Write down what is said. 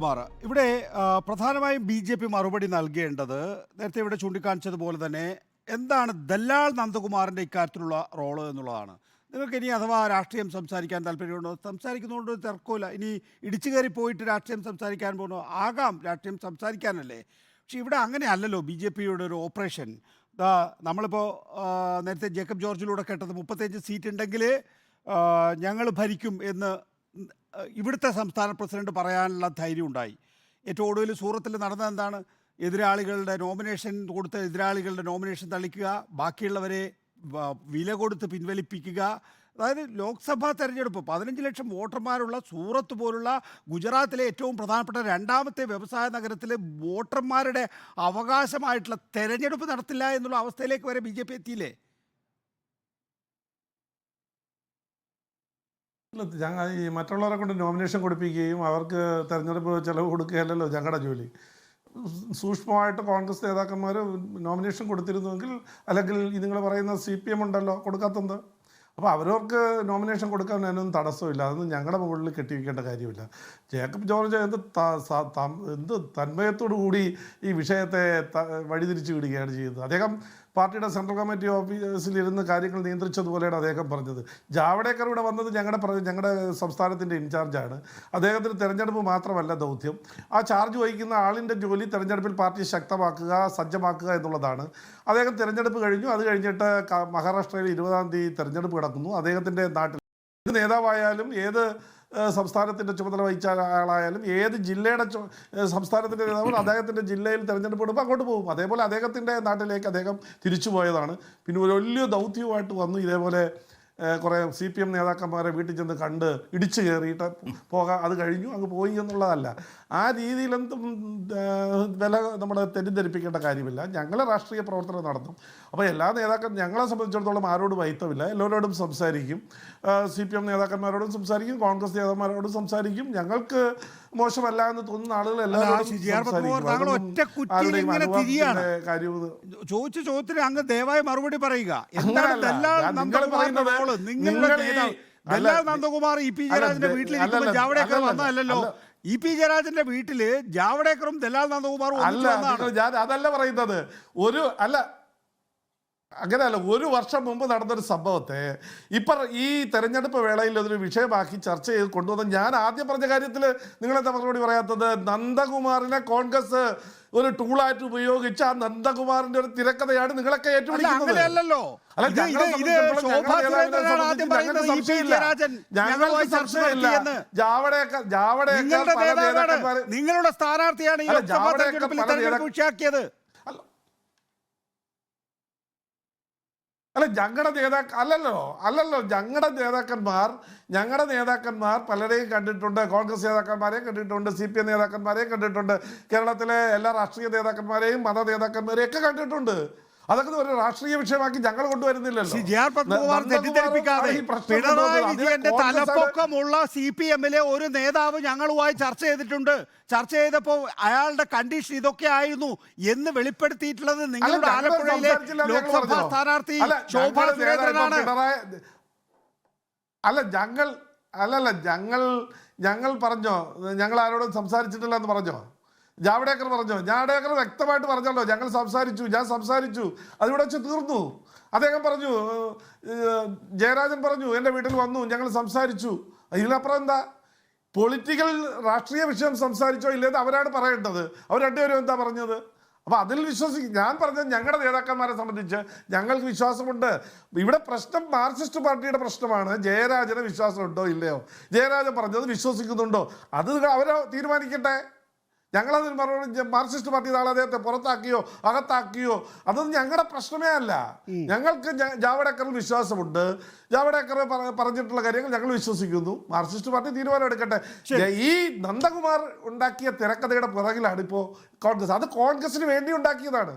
കുമാർ ഇവിടെ പ്രധാനമായും B J P മറുപടി നൽകേണ്ടത് നേരത്തെ ഇവിടെ ചൂണ്ടിക്കാണിച്ചതുപോലെ തന്നെ എന്താണ് ദല്ലാൾ നന്ദകുമാറിന്റെ ഇക്കാര്യത്തിലുള്ള റോൾ എന്നുള്ളതാണ്. നിങ്ങൾക്ക് ഇനി അഥവാ രാഷ്ട്രീയം സംസാരിക്കാൻ താല്പര്യമുണ്ടോ? സംസാരിക്കുന്നതുകൊണ്ട് ഒരു തർക്കമില്ല ഇനി ഇടിച്ചു കയറി പോയിട്ട് രാഷ്ട്രീയം സംസാരിക്കാൻ പോകുന്നു ആകാം രാഷ്ട്രീയം സംസാരിക്കാനല്ലേ. പക്ഷെ ഇവിടെ അങ്ങനെ അല്ലല്ലോ ബി ജെ പിയുടെ ഒരു ഓപ്പറേഷൻ. നമ്മളിപ്പോൾ നേരത്തെ ജേക്കബ് ജോർജിലൂടെ കേട്ടത് മുപ്പത്തഞ്ച് സീറ്റ് ഉണ്ടെങ്കിൽ ഞങ്ങൾ ഭരിക്കും എന്ന് ഇവിടുത്തെ സംസ്ഥാന പ്രസിഡന്റ് പറയാനുള്ള ധൈര്യം ഉണ്ടായി. ഏറ്റവും ഒടുവിൽ സൂറത്തിൽ നടന്നത് എന്താണ്? എതിരാളികളുടെ നോമിനേഷൻ കൊടുത്ത എതിരാളികളുടെ നോമിനേഷൻ തളിക്കുക ബാക്കിയുള്ളവരെ വില കൊടുത്ത് പിൻവലിപ്പിക്കുക. അതായത് ലോക്സഭാ തെരഞ്ഞെടുപ്പ് പതിനഞ്ച് ലക്ഷം വോട്ടർമാരുള്ള സൂറത്ത് പോലുള്ള ഗുജറാത്തിലെ ഏറ്റവും പ്രധാനപ്പെട്ട രണ്ടാമത്തെ വ്യവസായ നഗരത്തിലെ വോട്ടർമാരുടെ അവകാശമായിട്ടുള്ള തെരഞ്ഞെടുപ്പ് നടത്തില്ല എന്നുള്ള അവസ്ഥയിലേക്ക് വരെ ബി എത്തിയില്ലേ? ഞങ്ങൾ ഈ മറ്റുള്ളവരെ കൊണ്ട് നോമിനേഷൻ കൊടുപ്പിക്കുകയും അവർക്ക് തെരഞ്ഞെടുപ്പ് ചിലവ് കൊടുക്കുകയല്ലല്ലോ ഞങ്ങളുടെ ജോലി. സൂക്ഷ്മമായിട്ട് കോൺഗ്രസ് നേതാക്കന്മാർ നോമിനേഷൻ കൊടുത്തിരുന്നുവെങ്കിൽ അല്ലെങ്കിൽ നിങ്ങൾ പറയുന്ന സി പി എം ഉണ്ടല്ലോ കൊടുക്കാത്തത്. അപ്പോൾ അവരവർക്ക് നോമിനേഷൻ കൊടുക്കാൻ അതിനൊന്നും തടസ്സമില്ല അതൊന്നും ഞങ്ങളുടെ മുകളിൽ കെട്ടിവെക്കേണ്ട കാര്യമില്ല. ജേക്കബ് ജോർജ് എന്ത് എന്ത് തന്മയത്തോടു കൂടി ഈ വിഷയത്തെ വഴിതിരിച്ചു വിടുകയാണ് ചെയ്യുന്നത്. അദ്ദേഹം പാർട്ടിയുടെ സെൻട്രൽ കമ്മിറ്റി ഓഫീസിൽ ഇരുന്ന് കാര്യങ്ങൾ നിയന്ത്രിച്ചതുപോലെയാണ് അദ്ദേഹം പറഞ്ഞത്. ജാവഡേക്കർ ഇവിടെ വന്നത് ഞങ്ങളുടെ ഞങ്ങളുടെ സംസ്ഥാനത്തിന്റെ ഇൻചാർജാണ്. അദ്ദേഹത്തിന് തെരഞ്ഞെടുപ്പ് മാത്രമല്ല ദൗത്യം. ആ ചാർജ് വഹിക്കുന്ന ആളിന്റെ ജോലി തെരഞ്ഞെടുപ്പിൽ പാർട്ടി ശക്തമാക്കുക സജ്ജമാക്കുക എന്നുള്ളതാണ്. അദ്ദേഹം തെരഞ്ഞെടുപ്പ് കഴിഞ്ഞു. അത് കഴിഞ്ഞിട്ട് മഹാരാഷ്ട്രയിൽ ഇരുപതാം തീയതി തെരഞ്ഞെടുപ്പ് കിടക്കുന്നു. അദ്ദേഹത്തിന്റെ നാട്ടിൽ ഏത് നേതാവായാലും ഏത് സംസ്ഥാനത്തിന്റെ ചുമതല വഹിച്ച ആളായാലും ഏത് ജില്ലയുടെ സംസ്ഥാനത്തിന്റെ നേതാവ് അദ്ദേഹത്തിന്റെ ജില്ലയിൽ തിരഞ്ഞെടുപ്പ് അങ്ങോട്ട് പോകും. അതേപോലെ അദ്ദേഹത്തിന്റെ നാട്ടിലേക്ക് അദ്ദേഹം തിരിച്ചു പോയതാണ് പിന്നെ ഒരു വലിയ ദൗത്യവുമായിട്ട് വന്നു. ഇതേപോലെ കുറേ സി പി എം നേതാക്കന്മാരെ വീട്ടിൽ ചെന്ന് കണ്ട് ഇടിച്ചു കയറിയിട്ട് പോകാൻ അത് കഴിഞ്ഞു അങ്ങ് പോയി എന്നുള്ളതല്ല. ആ രീതിയിലെന്തും വില നമ്മൾ തെറ്റിദ്ധരിപ്പിക്കേണ്ട കാര്യമില്ല. ഞങ്ങൾ രാഷ്ട്രീയ പ്രവർത്തനം നടത്തും. അപ്പോൾ എല്ലാ നേതാക്കളും ഞങ്ങളെ സംബന്ധിച്ചിടത്തോളം ആരോടും വൈത്തമില്ല എല്ലാവരോടും സംസാരിക്കും. സി പി എം നേതാക്കന്മാരോടും സംസാരിക്കും കോൺഗ്രസ് നേതാക്കന്മാരോടും സംസാരിക്കും. ഞങ്ങൾക്ക് മോശമല്ല എന്ന് തോന്നുന്ന ആളുകൾ കാര്യവും ചോദിച്ച ചോദ്യത്തിന് അങ്ങ് ദയവായി മറുപടി പറയുക. എന്താണ് നിങ്ങളുടെ നേതാവ്. നന്ദകുമാർ ഇ പി ജയരാജന്റെ വീട്ടിലിരിക്കുമ്പോൾ അല്ലല്ല, വന്നതല്ലോ. ഇ പി ജയരാജന്റെ വീട്ടിൽ ജാവ്ദേക്കറും ദലാൽ നന്ദകുമാറും അതല്ല പറയുന്നത്. ഒരു അല്ല അങ്ങനെയല്ല ഒരു വർഷം മുമ്പ് നടന്നൊരു സംഭവത്തെ ഇപ്പൊ ഈ തെരഞ്ഞെടുപ്പ് വേളയിൽ അതൊരു വിഷയമാക്കി ചർച്ച ചെയ്ത് കൊണ്ടുവന്ന ഞാൻ ആദ്യം പറഞ്ഞ കാര്യത്തിൽ നിങ്ങളെന്താ മറുപടി പറയാത്തത്? നന്ദകുമാറിനെ കോൺഗ്രസ് ഒരു ടൂളായിട്ട് ഉപയോഗിച്ച് ആ നന്ദകുമാറിന്റെ ഒരു തിരക്കഥയാണ് നിങ്ങളൊക്കെ ഏറ്റവും ഏറ്റുപിടിക്കുന്നത്. അല്ല, ഇത് ഇത് ഞങ്ങളെ ഇത് സംബന്ധിച്ചിടത്തോളം ശോഭാ ഞങ്ങളുടെ സുരേന്ദ്രനാണ് ആദ്യം നേതാവിനെ പറയുന്നത് ഇ പി സംശയമില്ല. ജയരാജൻ ഞങ്ങളുമായി ഞങ്ങൾക്ക് ചർച്ച സംശയമില്ല. നടത്തിയെന്ന് ജാവടേക്കർ ജാവടേക്കർ നിങ്ങളുടെ സ്ഥാനാർത്ഥിയാണ് ഈ പല അല്ല ഞങ്ങളുടെ നേതാക്ക അല്ലല്ലോ അല്ലല്ലോ ഞങ്ങളുടെ നേതാക്കന്മാർ ഞങ്ങളുടെ നേതാക്കന്മാർ പലരെയും കണ്ടിട്ടുണ്ട്. കോൺഗ്രസ് നേതാക്കന്മാരെയും കണ്ടിട്ടുണ്ട് സി പി എം നേതാക്കന്മാരെയും കണ്ടിട്ടുണ്ട്. കേരളത്തിലെ എല്ലാ രാഷ്ട്രീയ നേതാക്കന്മാരെയും മത നേതാക്കന്മാരെയും ഒക്കെ കണ്ടിട്ടുണ്ട്. അതൊക്കെ ഒരു രാഷ്ട്രീയ വിഷയമാക്കി ഞങ്ങൾ കൊണ്ടുവരുന്നില്ലല്ലോ. തലപ്പൊക്കമുള്ള സി പി എമ്മിലെ ഒരു നേതാവ് ഞങ്ങളുമായി ചർച്ച ചെയ്തിട്ടുണ്ട്. ചർച്ച ചെയ്തപ്പോൾ അയാളുടെ കണ്ടീഷൻ ഇതൊക്കെ ആയിരുന്നു എന്ന് വെളിപ്പെടുത്തിയിട്ടുള്ളത് നിങ്ങളുടെ ആലപ്പുഴയിലെ ലോക്സഭാ? സ്ഥാനാർത്ഥി ശോഭാ സുരേന്ദ്രനാണ്. അല്ല ഞങ്ങൾ അല്ലല്ല ഞങ്ങൾ ഞങ്ങൾ പറഞ്ഞോ? ഞങ്ങൾ ആരോടും സംസാരിച്ചിട്ടില്ല എന്ന് പറഞ്ഞോ? ജാവ്ഡേക്കർ പറഞ്ഞു? ജാവ്ഡേക്കർ വ്യക്തമായിട്ട് പറഞ്ഞല്ലോ. ഞങ്ങൾ സംസാരിച്ചു ഞാൻ സംസാരിച്ചു. അതിവിടെ വെച്ച് തീർന്നു. അദ്ദേഹം പറഞ്ഞു ജയരാജൻ പറഞ്ഞു എന്റെ വീട്ടിൽ വന്നു ഞങ്ങൾ സംസാരിച്ചു. ഇതിനപ്പുറം എന്താ? പൊളിറ്റിക്കൽ രാഷ്ട്രീയ വിഷയം സംസാരിച്ചോ ഇല്ലെന്ന് അവരാണ് പറയേണ്ടത്. അവർ രണ്ടുപേരും എന്താ പറഞ്ഞത്? അപ്പൊ അതിൽ വിശ്വസിക്കും ഞാൻ പറഞ്ഞത് ഞങ്ങളുടെ നേതാക്കന്മാരെ സംബന്ധിച്ച് ഞങ്ങൾക്ക് വിശ്വാസമുണ്ട്. ഇവിടെ പ്രശ്നം മാർക്സിസ്റ്റ് പാർട്ടിയുടെ പ്രശ്നമാണ്. ജയരാജന് വിശ്വാസമുണ്ടോ ഇല്ലയോ? ജയരാജൻ പറഞ്ഞത് വിശ്വസിക്കുന്നുണ്ടോ? അത് അവരെ തീരുമാനിക്കട്ടെ. ഞങ്ങളതിന് മറുപടി മാർക്സിസ്റ്റ് പാർട്ടി നാളെ അദ്ദേഹത്തെ പുറത്താക്കിയോ അകത്താക്കിയോ അതൊന്നും ഞങ്ങളുടെ പ്രശ്നമേ അല്ല. ഞങ്ങൾക്ക് ജാവ്ഡേക്കറിൽ വിശ്വാസമുണ്ട്. ജാവ്ഡേക്കർ പറഞ്ഞിട്ടുള്ള കാര്യങ്ങൾ ഞങ്ങൾ വിശ്വസിക്കുന്നു. മാർക്സിസ്റ്റ് പാർട്ടി തീരുമാനം എടുക്കട്ടെ. ഈ നന്ദകുമാർ ഉണ്ടാക്കിയ തിരക്കഥയുടെ പിറകിലാണ് ഇപ്പോൾ കോൺഗ്രസ്. അത് കോൺഗ്രസിന് വേണ്ടി ഉണ്ടാക്കിയതാണ്.